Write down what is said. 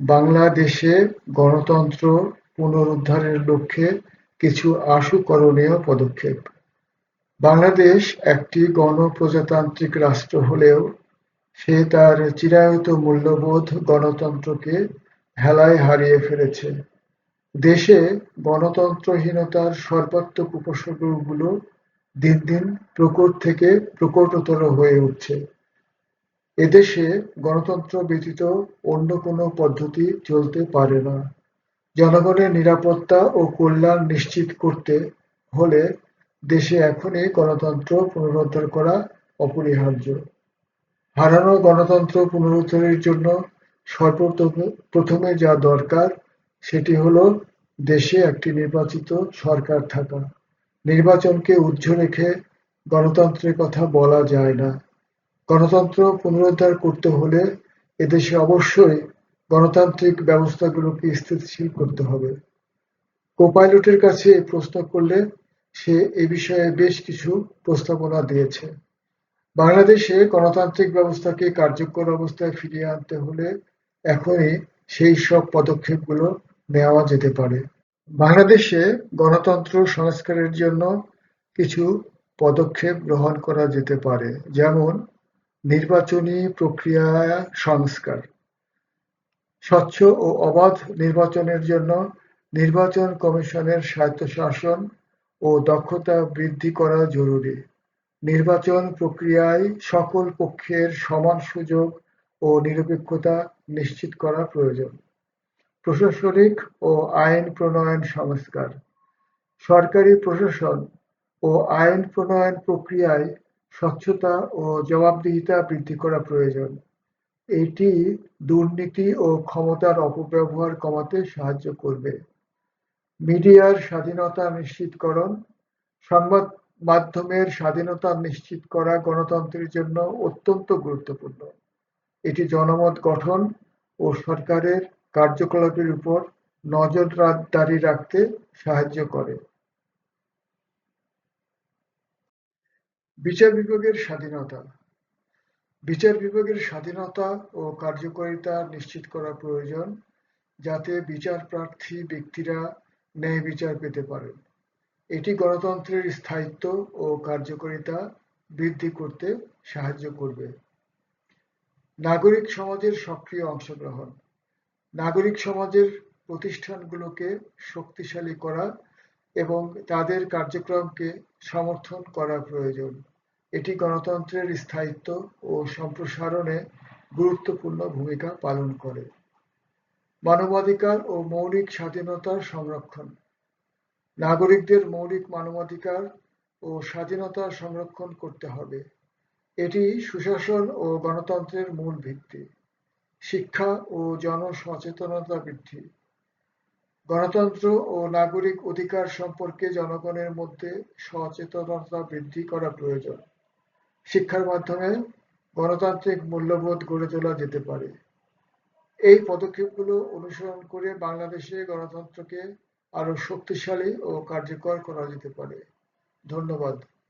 বাংলাদেশে গণতন্ত্র পুনরুদ্ধারের লক্ষ্যে কিছু আশু করণীয় পদক্ষেপ। বাংলাদেশ একটি গণপ্রজাতান্ত্রিক রাষ্ট্র হলেও সে তার চিরায়ত মূল্যবোধ গণতন্ত্রকে হেলায় হারিয়ে ফেলেছে। দেশে গণতন্ত্রহীনতার সর্বাত্মক উপসর্গগুলো দিন দিন প্রকট থেকে প্রকটতর হয়ে উঠছে। এদেশে গণতন্ত্র ব্যতীত অন্য কোনো পদ্ধতি চলতে পারে না। জনগণের নিরাপত্তা ও কল্যাণ নিশ্চিত করতে হলে দেশে এখনই গণতন্ত্র পুনরুদ্ধার করা অপরিহার্য। হারানো গণতন্ত্র পুনরুদ্ধারের জন্য সর্বপ্রথমে যা দরকার, সেটি হলো দেশে একটি নির্বাচিত সরকার থাকা। নির্বাচনকে উজ্জ্ব রেখে গণতন্ত্রের কথা বলা যায় না। গণতন্ত্র পুনরুদ্ধার করতে হলে এদেশে অবশ্যই গণতান্ত্রিক ব্যবস্থাগুলোকে স্থিতিশীল করতে হবে। কোপাইলটের কাছে প্রশ্ন করলে সে এ বিষয়ে বেশ কিছু প্রস্তাবনা দিয়েছে। বাংলাদেশে গণতান্ত্রিক ব্যবস্থাকে কার্যকর অবস্থায় ফিরিয়ে আনতে হলে এখনই সেই সব পদক্ষেপগুলো নেওয়া যেতে পারে। বাংলাদেশে গণতন্ত্র সংস্কারের জন্য কিছু পদক্ষেপ গ্রহণ করা যেতে পারে। যেমন নির্বাচনী প্রক্রিয়া সংস্কার। স্বচ্ছ ও অবাধ নির্বাচনের জন্য নির্বাচন কমিশনের স্বায়ত্তশাসন ও দক্ষতা বৃদ্ধি করা জরুরি। নির্বাচন প্রক্রিয়ায় সকল পক্ষের সমান সুযোগ ও নিরপেক্ষতা নিশ্চিত করা প্রয়োজন। প্রশাসনিক ও আইন প্রণয়ন সংস্কার। সরকারি প্রশাসন ও আইন প্রণয়ন প্রক্রিয়ায় স্বচ্ছতা ও জবাবদিহিতা বৃদ্ধি করা প্রয়োজন। এটি দুর্নীতি ও ক্ষমতার অপব্যবহার কমাতে সাহায্য করবে। মিডিয়ার স্বাধীনতা নিশ্চিতকরণ, সংবাদ মাধ্যমের স্বাধীনতা নিশ্চিত করা গণতন্ত্রের জন্য অত্যন্ত গুরুত্বপূর্ণ। এটি জনমত গঠন ও সরকারের কার্যকলাপের উপর নজরদারি রাখতে সাহায্য করে। বিচার বিভাগের স্বাধীনতা। বিচার বিভাগের স্বাধীনতা ও কার্যকারিতা নিশ্চিত করা প্রয়োজন যাতে বিচার প্রার্থী ব্যক্তিরা ন্যায় বিচার পেতে পারেন। এটি গণতন্ত্রের স্থায়িত্ব ও কার্যকারিতা বৃদ্ধি করতে সাহায্য করবে। নাগরিক সমাজের সক্রিয় অংশগ্রহণ। নাগরিক সমাজের প্রতিষ্ঠানগুলোকে শক্তিশালী করা এবং তাদের কার্যক্রমকে সমর্থন করা প্রয়োজন। এটি গণতন্ত্রের স্থায়িত্ব ও সম্প্রসারণে গুরুত্বপূর্ণ ভূমিকা পালন করে। মানবাধিকার ও মৌলিক স্বাধীনতার সংরক্ষণ। নাগরিকদের মৌলিক মানবাধিকার ও স্বাধীনতা সংরক্ষণ করতে হবে। এটি সুশাসন ও গণতন্ত্রের মূল ভিত্তি। শিক্ষা ও জনসচেতনতা বৃদ্ধি। গণতন্ত্র ও নাগরিক অধিকার সম্পর্কে জনগণের মধ্যে সচেতনতা বৃদ্ধি করা প্রয়োজন। শিক্ষার মাধ্যমে গণতান্ত্রিক মূল্যবোধ গড়ে তোলা যেতে পারে। এই পদক্ষেপগুলো অনুসরণ করে বাংলাদেশে গণতন্ত্রকে আরও শক্তিশালী ও কার্যকর করা যেতে পারে। ধন্যবাদ।